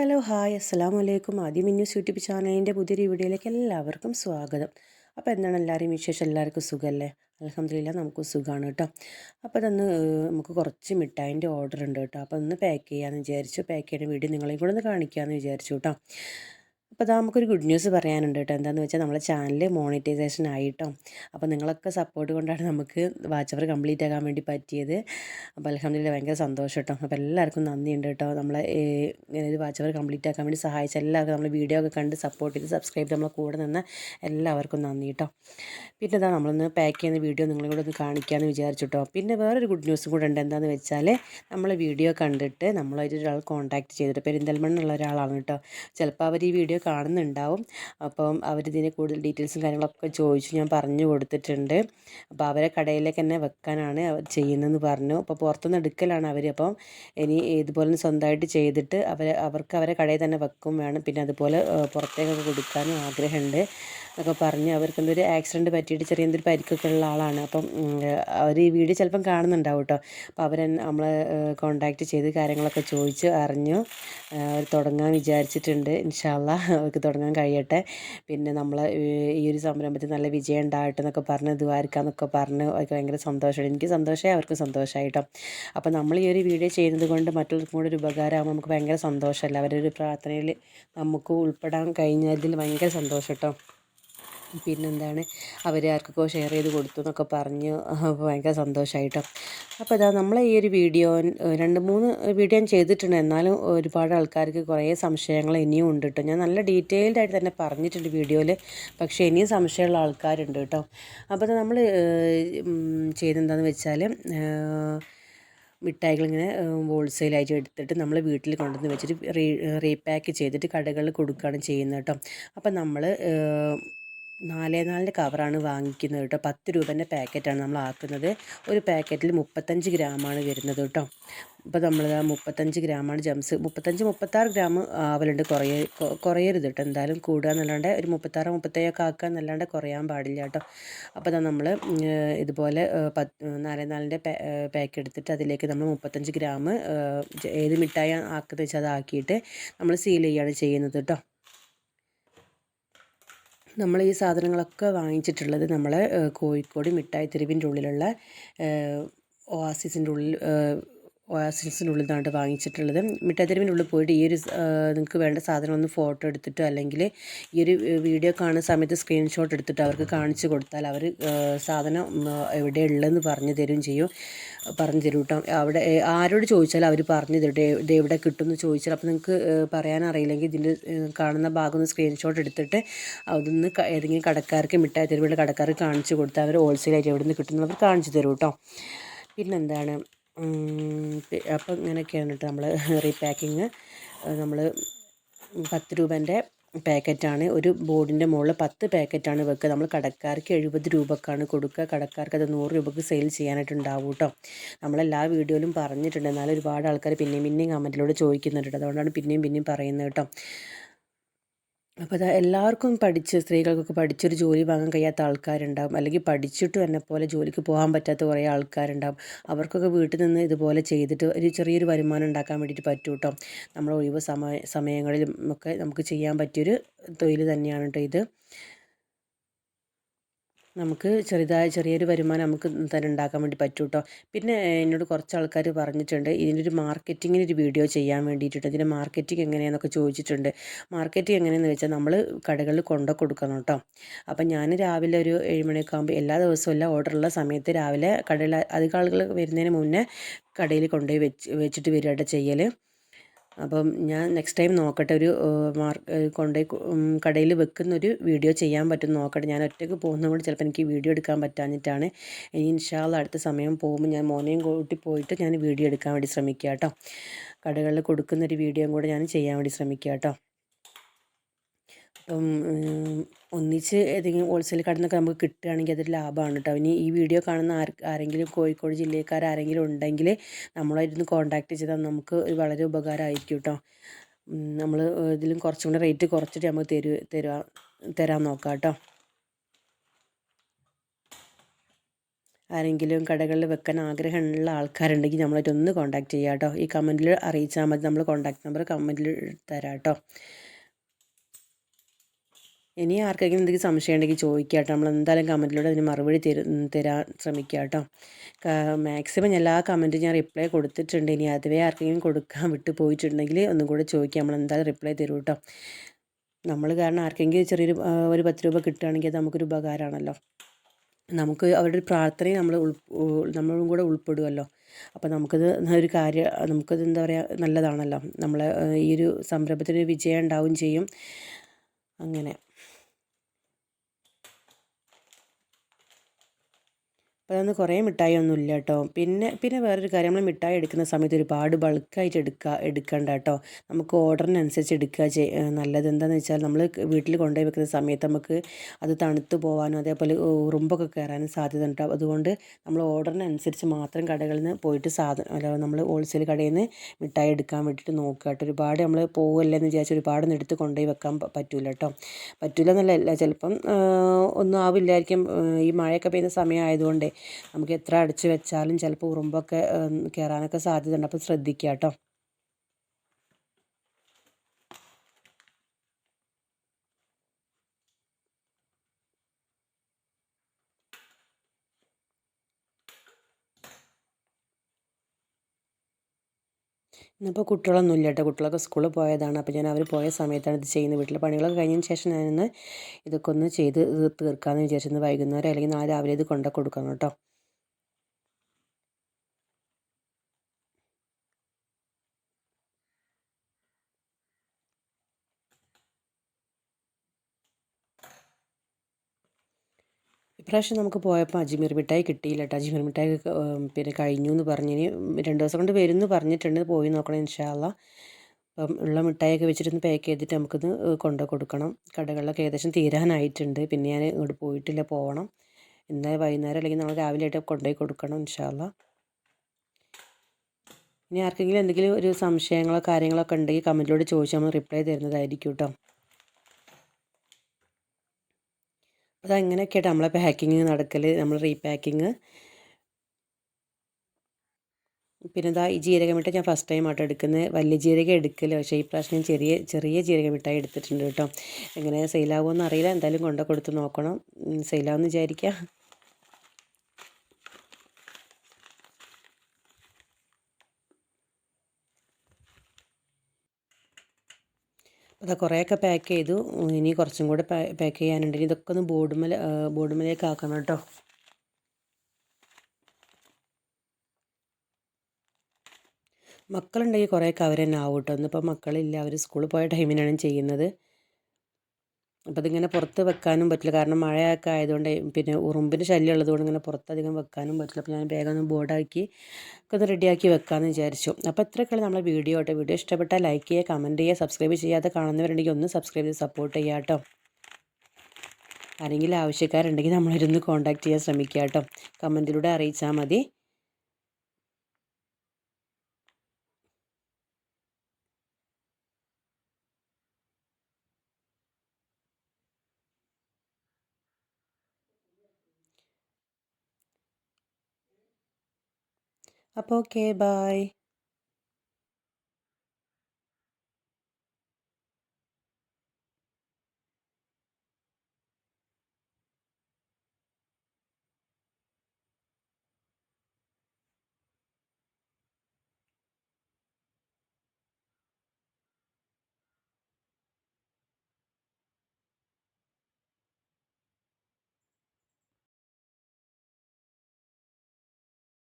Hello hi. അസ്സാം വലൈക്കും ആദ്യം ന്യൂസ് യൂട്യൂബ് ചാനലിന്റെ പുതിയൊരു വീഡിയോയിലേക്ക് എല്ലാവർക്കും സ്വാഗതം. അപ്പോൾ എന്താണ് എല്ലാവരെയും വിശേഷം? എല്ലാവർക്കും സുഖമല്ലേ? അലഹമില്ല നമുക്ക് സുഖമാണ് കേട്ടോ. അപ്പോൾ അതൊന്ന് നമുക്ക് കുറച്ച് മിഠായിന്റെ ഓർഡർ ഉണ്ട് കേട്ടോ. അപ്പോൾ ഒന്ന് പാക്ക് ചെയ്യാമെന്ന് വിചാരിച്ചു. പാക്ക് ചെയ്യുന്ന വീഡിയോ നിങ്ങളെയും കൂടെ ഒന്ന് കാണിക്കാമെന്ന് വിചാരിച്ചു കേട്ടോ. അപ്പോൾ ഇതാ നമുക്കൊരു ഗുഡ് ന്യൂസ് പറയാനുണ്ട് കേട്ടോ. എന്താണെന്ന് വെച്ചാൽ നമ്മളെ ചാനൽ മോണിറ്റൈസേഷൻ ആയിട്ടോ. അപ്പോൾ നിങ്ങളൊക്കെ സപ്പോർട്ട് കൊണ്ടാണ് നമുക്ക് വാച്ച് കംപ്ലീറ്റ് ആകാൻ വേണ്ടി പറ്റിയത്. അപ്പോൾ അലഹമ്മദില്ല ഭയങ്കര സന്തോഷം കേട്ടോ. അപ്പോൾ എല്ലാവർക്കും നന്ദിയുണ്ട് കേട്ടോ. നമ്മളെ ഇങ്ങനെ ഒരു വാച്ച് കംപ്ലീറ്റ് ആക്കാൻ വേണ്ടി സഹായിച്ച എല്ലാവർക്കും നമ്മൾ വീഡിയോ ഒക്കെ കണ്ട് സപ്പോർട്ട് ചെയ്ത് സബ്സ്ക്രൈബ് നമ്മളെ കൂടെ നിന്ന് എല്ലാവർക്കും നന്ദി കേട്ടോ. പിന്നെ ഇതാ നമ്മളൊന്ന് പാക്ക് ചെയ്യുന്ന വീഡിയോ നിങ്ങളും കൂടെ ഒന്ന് കാണിക്കാമെന്ന് വിചാരിച്ചു കേട്ടോ. പിന്നെ വേറൊരു ഗുഡ് ന്യൂസും കൂടെ ഉണ്ട്. എന്താണെന്ന് വെച്ചാൽ നമ്മൾ വീഡിയോ കണ്ടിട്ട് നമ്മളൊരു ഒരാൾ കോൺടാക്ട് ചെയ്തിട്ട് പെരിന്തൽമണ്ണുള്ള ഒരാളാണ് കേട്ടോ. ചിലപ്പോൾ അവർ ഈ വീഡിയോ കാണുന്നുണ്ടാവും. അപ്പം അവരിതിന് കൂടുതൽ ഡീറ്റെയിൽസും കാര്യങ്ങളൊക്കെ ചോദിച്ചു ഞാൻ പറഞ്ഞു കൊടുത്തിട്ടുണ്ട്. അപ്പോൾ അവരെ കടയിലേക്ക് തന്നെ വെക്കാനാണ് അവർ ചെയ്യുന്നതെന്ന് പറഞ്ഞു. അപ്പോൾ പുറത്തുനിന്ന് എടുക്കലാണ് അവർ അപ്പം ഇനി ഇതുപോലെ സ്വന്തമായിട്ട് ചെയ്തിട്ട് അവർ അവർക്ക് അവരെ കടയിൽ തന്നെ വെക്കും വേണം. പിന്നെ അതുപോലെ പുറത്തേക്കൊക്കെ കൊടുക്കാനും ആഗ്രഹമുണ്ട്. എന്നൊക്കെ പറഞ്ഞ് അവർക്ക് എന്തൊരു ആക്സിഡന്റ് പറ്റിയിട്ട് ചെറിയ എന്തൊരു പരിക്കൊക്കെ ഉള്ള ആളാണ്. അപ്പം അവർ ഈ വീഡിയോ ചിലപ്പം കാണുന്നുണ്ടാവും കേട്ടോ അപ്പോൾ അവർ നമ്മളെ കോണ്ടാക്ട് ചെയ്ത് കാര്യങ്ങളൊക്കെ ചോദിച്ച് അറിഞ്ഞു. അവർ തുടങ്ങാൻ വിചാരിച്ചിട്ടുണ്ട്. ഇൻഷാല്ല അവർക്ക് തുടങ്ങാൻ കഴിയട്ടെ. പിന്നെ നമ്മൾ ഈ ഒരു സംരംഭത്തിൽ നല്ല വിജയം ഉണ്ടാകട്ടെ എന്നൊക്കെ പറഞ്ഞ് ദ്വാരക്കാന്നൊക്കെ പറഞ്ഞ് അവർക്ക് ഭയങ്കര സന്തോഷമാണ് എനിക്ക് സന്തോഷമായി അവർക്ക് സന്തോഷമായിട്ടോ അപ്പോൾ നമ്മൾ ഈ ഒരു വീഡിയോ ചെയ്യുന്നത് കൊണ്ട് മറ്റുള്ളവർക്കും കൂടെ ഒരു ഉപകാരമാകുമ്പോൾ നമുക്ക് ഭയങ്കര സന്തോഷമല്ല? അവരൊരു പ്രാർത്ഥനയിൽ നമുക്ക് ഉൾപ്പെടാൻ കഴിഞ്ഞതിൽ ഭയങ്കര സന്തോഷം കേട്ടോ പിന്നെന്താണ് അവർ ആർക്കൊക്കെ ഷെയർ ചെയ്ത് കൊടുത്തു എന്നൊക്കെ പറഞ്ഞ് ഭയങ്കര സന്തോഷമായിട്ടോ അപ്പോൾ ഇതാ നമ്മളെ ഈ ഒരു വീഡിയോ രണ്ട് മൂന്ന് വീഡിയോ ഞാൻ ചെയ്തിട്ടുണ്ട്. എന്നാലും ഒരുപാട് ആൾക്കാർക്ക് കുറേ സംശയങ്ങൾ ഇനിയും ഉണ്ട് കേട്ടോ ഞാൻ നല്ല ഡീറ്റെയിൽഡ് ആയിട്ട് തന്നെ പറഞ്ഞിട്ടുണ്ട് വീഡിയോയിൽ പക്ഷേ ഇനിയും സംശയമുള്ള ആൾക്കാരുണ്ട് കേട്ടോ അപ്പോൾ നമ്മൾ ചെയ്തെന്താണെന്ന് വെച്ചാൽ മിഠായികൾ ഇങ്ങനെ ഹോൾസെയിലായിട്ട് എടുത്തിട്ട് നമ്മൾ വീട്ടിൽ കൊണ്ടുവന്ന് വെച്ചിട്ട് റീ റീപാക്ക് ചെയ്തിട്ട് കടകളിൽ കൊടുക്കുകയാണ് ചെയ്യുന്നത് കേട്ടോ അപ്പം നമ്മൾ നാല് നാലിന്റെ കവറാണ് വാങ്ങിക്കുന്നത് കേട്ടോ. പത്ത് രൂപേന്റെ പാക്കറ്റാണ് നമ്മൾ ആക്കുന്നത്. ഒരു പാക്കറ്റിൽ മുപ്പത്തഞ്ച് ഗ്രാമാണ് വരുന്നത് കേട്ടോ. ഇപ്പോൾ നമ്മൾ മുപ്പത്തഞ്ച് ഗ്രാമാണ് ജംസ്. മുപ്പത്തഞ്ച് മുപ്പത്താറ് ഗ്രാം ആവലുണ്ട്. കുറയ കുറയരുത് കേട്ടോ. എന്തായാലും കൂടുക എന്നല്ലാണ്ട് ഒരു മുപ്പത്താറ് മുപ്പത്തേഴൊക്കെ ആക്കുക എന്നല്ലാണ്ട് കുറയാൻ പാടില്ല കേട്ടോ. അപ്പോൾ അതാ നമ്മൾ ഇതുപോലെ പത്ത് നാലേ നാലിന്റെ പാക്ക് എടുത്തിട്ട് അതിലേക്ക് നമ്മൾ മുപ്പത്തഞ്ച് ഗ്രാം ഏത് മിഠായി ആക്കുന്നത് വെച്ചാൽ അതാക്കിയിട്ട് നമ്മൾ സീൽ ചെയ്യുകയാണ് ചെയ്യുന്നത് കേട്ടോ. നമ്മൾ ഈ സാധനങ്ങളൊക്കെ വാങ്ങിച്ചിട്ടുള്ളത് നമ്മൾ കോഴിക്കോട് മിഠായി തെരുവിന്റെ ഉള്ളിലുള്ള ഓയാസിസിന്റെ ഉള്ളിൽ ഓയാസിസിന്റെ ഉള്ളിൽ നിന്നാണ് വാങ്ങിച്ചിട്ടുള്ളത്. മിഠായിത്തെരുവിന്റെ ഉള്ളിൽ പോയിട്ട് ഈ ഒരു നിങ്ങൾക്ക് വേണ്ട സാധനം ഒന്ന് ഫോട്ടോ എടുത്തിട്ടോ അല്ലെങ്കിൽ ഈ ഒരു വീഡിയോ കാണുന്ന സമയത്ത് സ്ക്രീൻഷോട്ട് എടുത്തിട്ട് അവർക്ക് കാണിച്ചു കൊടുത്താൽ അവർ സാധനം എവിടെ ഉള്ളതെന്ന് പറഞ്ഞു തരും ചെയ്യും. പറഞ്ഞു തരും കേട്ടോ. അവിടെ ആരോട് ചോദിച്ചാൽ അവർ പറഞ്ഞു തരും. ഇത് എവിടെ കിട്ടുമെന്ന് ചോദിച്ചാൽ അപ്പോൾ നിങ്ങൾക്ക് പറയാനറിയില്ലെങ്കിൽ ഇതിന്റെ കാണുന്ന ഭാഗം ഒന്ന് സ്ക്രീൻഷോട്ട് എടുത്തിട്ട് അതൊന്ന് ഏതെങ്കിലും കടക്കാർക്ക് മിഠായി തെരുവിലുള്ള കടക്കാർക്ക് കാണിച്ചു കൊടുത്താൽ അവർ ഹോൾസെയിലായിട്ട് എവിടെ നിന്ന് കിട്ടുന്നു അവർ കാണിച്ചു തരും കേട്ടോ. പിന്നെന്താണ്? അപ്പോൾ ഇങ്ങനെയൊക്കെയാണ് കേട്ടോ നമ്മൾ റീപാക്കിങ് നമ്മൾ പത്ത് രൂപേന്റെ പാക്കറ്റാണ്. ഒരു ബോർഡിന്റെ മുകളിൽ പത്ത് പാക്കറ്റാണ് വെക്കുക. നമ്മൾ കടക്കാർക്ക് എഴുപത് രൂപക്കാണ് കൊടുക്കുക. കടക്കാർക്ക് അത് നൂറ് രൂപക്ക് സെയിൽ ചെയ്യാനായിട്ട് ഉണ്ടാവും കേട്ടോ നമ്മളെല്ലാ വീഡിയോയിലും പറഞ്ഞിട്ടുണ്ട്. എന്നാലും ഒരുപാട് ആൾക്കാർ പിന്നെയും പിന്നെയും കമന്റിലൂടെ ചോദിക്കുന്നുണ്ട് അതുകൊണ്ടാണ് പിന്നെയും പിന്നെയും പറയുന്നത് കേട്ടോ അപ്പോൾ അത് എല്ലാവർക്കും പഠിച്ച് സ്ത്രീകൾക്കൊക്കെ പഠിച്ചൊരു ജോലി വാങ്ങാൻ കഴിയാത്ത ആൾക്കാരുണ്ടാവും. അല്ലെങ്കിൽ പഠിച്ചിട്ടും എന്നെ പോലെ ജോലിക്ക് പോകാൻ പറ്റാത്ത കുറേ ആൾക്കാരുണ്ടാവും. അവർക്കൊക്കെ വീട്ടിൽ നിന്ന് ഇതുപോലെ ചെയ്തിട്ട് ഒരു ചെറിയൊരു വരുമാനം ഉണ്ടാക്കാൻ വേണ്ടിയിട്ട് പറ്റും കേട്ടോ നമ്മൾ ഒഴിവ് സമയ സമയങ്ങളിലും ഒക്കെ നമുക്ക് ചെയ്യാൻ പറ്റിയൊരു തൊഴിൽ തന്നെയാണ് കേട്ടോ ഇത്. നമുക്ക് ചെറുതായ ചെറിയൊരു വരുമാനം നമുക്ക് തന്നെ ഉണ്ടാക്കാൻ വേണ്ടി പറ്റും കേട്ടോ പിന്നെ എന്നോട് കുറച്ച് ആൾക്കാർ പറഞ്ഞിട്ടുണ്ട് ഇതിനൊരു മാർക്കറ്റിങ്ങിന് ഒരു വീഡിയോ ചെയ്യാൻ വേണ്ടിയിട്ടുണ്ട്. ഇതിന്റെ മാർക്കറ്റിംഗ് എങ്ങനെയാണെന്നൊക്കെ ചോദിച്ചിട്ടുണ്ട്. മാർക്കറ്റിംഗ് എങ്ങനെയാണെന്ന് വെച്ചാൽ നമ്മൾ കടകളിൽ കൊണ്ടു കൊടുക്കണം കേട്ടോ അപ്പം ഞാൻ രാവിലെ ഒരു ഏഴ് മണിയൊക്കെ ആകുമ്പോൾ എല്ലാ ദിവസവും എല്ലാ ഓർഡറുള്ള സമയത്ത് രാവിലെ കടയിൽ അധികം ആളുകൾ വരുന്നതിന് മുന്നേ കടയിൽ കൊണ്ടുപോയി വെച്ച് വെച്ചിട്ട് വരികയായിട്ട് ചെയ്യൽ അപ്പം ഞാൻ നെക്സ്റ്റ് ടൈം നോക്കട്ടെ ഒരു മാർക്ക് കൊണ്ടുപോയി കടയിൽ വെക്കുന്നൊരു വീഡിയോ ചെയ്യാൻ പറ്റും നോക്കട്ടെ. ഞാൻ ഒറ്റയ്ക്ക് പോകുന്നതുകൊണ്ട് ചിലപ്പോൾ എനിക്ക് വീഡിയോ എടുക്കാൻ പറ്റാഞ്ഞിട്ടാണ്. ഇനി ഇൻഷാല്ല അടുത്ത സമയം പോകുമ്പോൾ ഞാൻ മോനെയും കൂട്ടി പോയിട്ട് ഞാൻ വീഡിയോ എടുക്കാൻ വേണ്ടി ശ്രമിക്കുക കേട്ടോ കടകളിൽ കൊടുക്കുന്നൊരു വീഡിയോയും കൂടെ ഞാൻ ചെയ്യാൻ വേണ്ടി ശ്രമിക്കുക കേട്ടോ ഒന്നിച്ച് ഏതെങ്കിലും ഹോൾസെയിൽ കടയിൽ നിന്നൊക്കെ നമുക്ക് കിട്ടുകയാണെങ്കിൽ അതൊരു ലാഭമാണ് കേട്ടോ. ഇനി ഈ വീഡിയോ കാണുന്ന ആരെങ്കിലും കോഴിക്കോട് ജില്ലക്കാർ ആരെങ്കിലും ഉണ്ടെങ്കിൽ നമ്മളായിരുന്നു കോൺടാക്ട് ചെയ്താൽ നമുക്ക് വളരെ ഉപകാരമായിരിക്കും കേട്ടോ. നമ്മൾ ഇതിലും കുറച്ചും കൂടെ റേറ്റ് കുറച്ചിട്ട് നമുക്ക് തരു തരാൻ തരാൻ നോക്കാം കേട്ടോ. ആരെങ്കിലും കടകളിൽ വെക്കാൻ ആഗ്രഹമുള്ള ആൾക്കാരുണ്ടെങ്കിൽ നമ്മളായിട്ട് ഒന്ന് ചെയ്യാം കേട്ടോ. ഈ കമന്റിൽ അറിയിച്ചാൽ മതി. നമ്മൾ കോൺടാക്ട് നമ്പർ കമന്റിൽ തരാം കേട്ടോ. ഇനി ആർക്കെങ്കിലും എന്തെങ്കിലും സംശയം ഉണ്ടെങ്കിൽ ചോദിക്കുക കേട്ടോ നമ്മൾ എന്തായാലും കമന്റിലൂടെ അതിന് മറുപടി തരും തരാൻ ശ്രമിക്കുക കേട്ടോ മാക്സിമം എല്ലാ കമന്റും ഞാൻ റിപ്ലൈ കൊടുത്തിട്ടുണ്ട്. ഇനി അതുവേ ആർക്കെങ്കിലും കൊടുക്കാൻ വിട്ടു പോയിട്ടുണ്ടെങ്കിൽ ഒന്നും കൂടെ ചോദിക്കുക നമ്മൾ എന്തായാലും റിപ്ലൈ തരും കേട്ടോ നമ്മൾ കാരണം ആർക്കെങ്കിലും ചെറിയൊരു ഒരു പത്ത് രൂപ കിട്ടുകയാണെങ്കിൽ അത് നമുക്കൊരു ഉപകാരമാണല്ലോ. നമുക്ക് അവരുടെ പ്രാർത്ഥനയും നമ്മൾ നമ്മളും കൂടെ ഉൾപ്പെടുമല്ലോ അപ്പോൾ നമുക്കത് ഒരു കാര്യം നമുക്കത് എന്താ പറയുക നല്ലതാണല്ലോ. നമ്മളെ ഈ ഒരു സംരംഭത്തിന് വിജയം ഉണ്ടാവുകയും ചെയ്യും. അങ്ങനെ. അപ്പോൾ അതൊന്ന് കുറേ മിഠായി ഒന്നും ഇല്ല കേട്ടോ. പിന്നെ പിന്നെ വേറൊരു കാര്യം നമ്മൾ മിഠായി എടുക്കുന്ന സമയത്ത് ഒരുപാട് ബൾക്കായിട്ട് എടുക്കുക എടുക്കണ്ട കേട്ടോ. നമുക്ക് ഓർഡറിനനുസരിച്ച് എടുക്കുക നല്ലത് എന്താണെന്ന് വെച്ചാൽ നമ്മൾ വീട്ടിൽ കൊണ്ടുപോയി വെക്കുന്ന സമയത്ത് നമുക്ക് അത് തണുത്തു പോകാനും അതേപോലെ ഉറുമ്പൊക്കെ കയറാനും സാധ്യത ഉണ്ടാവും അതുകൊണ്ട് നമ്മൾ ഓർഡറിനനുസരിച്ച് മാത്രം കടകളിൽ നിന്ന് പോയിട്ട് സാധനം അല്ല നമ്മൾ ഹോൾസെയിൽ കടയിൽ നിന്ന് മിഠായി എടുക്കാൻ വേണ്ടിയിട്ട് നോക്കുക കേട്ടോ. ഒരുപാട് നമ്മൾ പോകല്ലേ എന്ന് വിചാരിച്ച് ഒരുപാട് എടുത്ത് കൊണ്ടുപോയി വെക്കാൻ പറ്റില്ല കേട്ടോ. പറ്റില്ല എന്നല്ല ചിലപ്പം ഒന്നും ആവില്ലായിരിക്കും ഈ മഴയൊക്കെ പെയ്യുന്ന സമയമായതുകൊണ്ട്. നമുക്ക് എത്ര അടച്ചു വെച്ചാലും ചിലപ്പോൾ ഉറുമ്പൊക്കെ കയറാനൊക്കെ സാധ്യതയുണ്ട്. അപ്പോൾ ശ്രദ്ധിക്കുക കേട്ടോ. ഇന്നിപ്പോൾ കുട്ടികളൊന്നും ഇല്ല കേട്ടോ. കുട്ടികളൊക്കെ സ്കൂളിൽ പോയതാണ്. അപ്പോൾ ഞാൻ അവർ പോയ സമയത്താണ് ഇത് ചെയ്യുന്നത്. വീട്ടിലെ പണികളൊക്കെ കഴിഞ്ഞതിന് ശേഷം ഞാനിന്ന് ഇതൊക്കെ ഒന്ന് ചെയ്ത് തീർക്കാമെന്ന് വിചാരിച്ചിരുന്നു. വൈകുന്നേരം അല്ലെങ്കിൽ നാളെ രാവിലെ ഇത് കൊണ്ടു കൊടുക്കണം കേട്ടോ. ഇപ്രാവശ്യം നമുക്ക് പോയപ്പോൾ അജ്മീർ മിഠായി കിട്ടിയില്ല കേട്ടോ അജ്മീർ മിഠായി പിന്നെ കഴിഞ്ഞു എന്ന് പറഞ്ഞിന് രണ്ട് ദിവസം കൊണ്ട് വരുമെന്ന് പറഞ്ഞിട്ടുണ്ട്. പോയി നോക്കണം ഇൻഷാല്ല അപ്പം ഉള്ള മിഠായിയൊക്കെ വെച്ചിട്ടൊന്ന് പാക്ക് ചെയ്തിട്ട് നമുക്കിത് കൊണ്ടു കൊടുക്കണം. കടകളിലൊക്കെ ഏകദേശം തീരാനായിട്ടുണ്ട്. പിന്നെ ഞാൻ ഇങ്ങോട്ട് പോയിട്ടില്ല പോകണം ഇന്നലെ വൈകുന്നേരം അല്ലെങ്കിൽ നാളെ രാവിലെ ആയിട്ട് കൊണ്ടുപോയി കൊടുക്കണം ഇൻഷാല്ല ഇനി ആർക്കെങ്കിലും എന്തെങ്കിലും ഒരു സംശയങ്ങളോ കാര്യങ്ങളൊക്കെ ഉണ്ടെങ്കിൽ കമന്റിലൂടെ ചോദിച്ചാൽ നമ്മൾ റിപ്ലൈ തരുന്നതായിരിക്കും കേട്ടോ അപ്പോൾ അങ്ങനെയൊക്കെയായിട്ട് നമ്മളെ പാക്കിങ് നടക്കൽ നമ്മൾ റീപാക്കിങ് പിന്നെ ഇതാ ഈ ജീരകമിട്ട ഞാൻ ഫസ്റ്റ് ടൈം ആട്ടോ എടുക്കുന്നത് വലിയ ജീരകം എടുക്കൽ പക്ഷേ ഈ പ്രാവശ്യം ചെറിയ ചെറിയ ജീരകമിട്ടായി എടുത്തിട്ടുണ്ട് കേട്ടോ. എങ്ങനെ സെയിലാകുമോ അറിയില്ല എന്തായാലും കൊണ്ടു കൊടുത്ത് നോക്കണം. സെയിലാവെന്ന് വിചാരിക്കുക അത് കുറേയൊക്കെ പാക്ക് ചെയ്തു. ഇനി കുറച്ചും കൂടെ പാക്ക് ചെയ്യാനുണ്ട്. ഇനി ഇതൊക്കെ ഒന്ന് ബോർഡുമല ബോർഡുമലേക്ക് ആക്കണം കേട്ടോ. മക്കളുണ്ടെങ്കിൽ കുറേയൊക്കെ അവർ ആവും കേട്ടോ ഇന്നിപ്പോൾ മക്കളില്ല. അവർ സ്കൂളിൽ പോയ ടൈമിനാണ് ചെയ്യുന്നത്. അപ്പോൾ അതിങ്ങനെ പുറത്ത് വെക്കാനും പറ്റില്ല. കാരണം മഴയൊക്കെ ആയതുകൊണ്ട് പിന്നെ ഉറുമ്പിന്റെ ശല്യം ഉള്ളതുകൊണ്ട് ഇങ്ങനെ പുറത്ത് അധികം വെക്കാനും പറ്റില്ല. അപ്പോൾ ഞാൻ വേഗം ഒന്ന് ബോർഡാക്കി ഒക്കെ ഒന്ന് റെഡിയാക്കി വെക്കാമെന്ന് വിചാരിച്ചു. അപ്പോൾ ഇത്രയൊക്കെയാണ് നമ്മളെ വീഡിയോ കേട്ടോ വീഡിയോ ഇഷ്ടപ്പെട്ടാൽ ലൈക്ക് ചെയ്യുക കമന്റ് ചെയ്യുക സബ്സ്ക്രൈബ് ചെയ്യാതെ കാണുന്നവരുണ്ടെങ്കിൽ ഒന്ന് സബ്സ്ക്രൈബ് ചെയ്ത് സപ്പോർട്ട് ചെയ്യുക കേട്ടോ ആരെങ്കിലും ആവശ്യക്കാരുണ്ടെങ്കിൽ നമ്മളിരുന്ന് കോൺടാക്റ്റ് ചെയ്യാൻ ശ്രമിക്കുക കേട്ടോ കമന്റിലൂടെ അറിയിച്ചാൽ മതി. അപ്പോൾ ഓക്കെ ബായ്